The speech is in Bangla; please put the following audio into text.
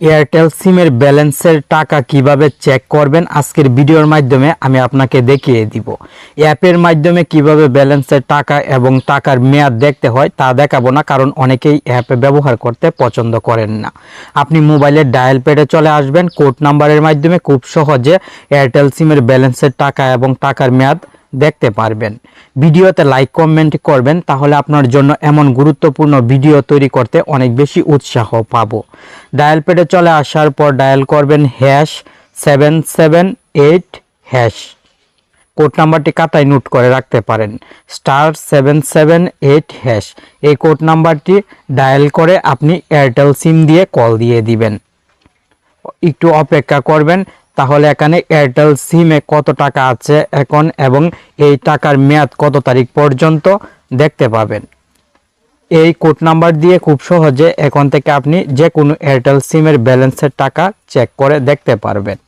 এয়ারটেল সিমের ব্যালেন্সের টাকা কীভাবে চেক করবেন আজকের ভিডিওর মাধ্যমে আমি আপনাকে দেখিয়ে দিব। অ্যাপের মাধ্যমে কীভাবে ব্যালেন্সের টাকা এবং টাকার মেয়াদ দেখতে হয় তা দেখাবো না, কারণ অনেকেই অ্যাপে ব্যবহার করতে পছন্দ করেন না। আপনি মোবাইলের ডায়াল প্যাডে চলে আসবেন, কোড নাম্বারের মাধ্যমে খুব সহজে এয়ারটেল সিমের ব্যালেন্সের টাকা এবং টাকার মেয়াদ দেখতে পারবেন। ভিডিওতে লাইক কমেন্ট করবেন, তাহলে আপনার জন্য এমন গুরুত্বপূর্ণ ভিডিও তৈরি করতে অনেক বেশি উৎসাহ পাবো। ডায়াল পেডে চলে আসার পর ডায়াল করবেন hash seven seven eight hash code নাম্বারটি কাতায় নোট করে রাখতে পারেন star seven seven eight hash এই কোড নাম্বারটি ডায়াল করে আপনি এয়ারটেল সিম দিয়ে কল দিয়ে দিবেন। একটু অপেক্ষা করবেন তাহলে এখানে এয়ারটেল সিমে কত টাকা আছে এখন এবং এই টাকার মেয়াদ কত তারিখ পর্যন্ত দেখতে পাবেন। এই কোড নাম্বার দিয়ে খুব সহজে এখন থেকে আপনি যে কোনো এয়ারটেল সিমের ব্যালেন্সের টাকা চেক করে দেখতে পারবেন।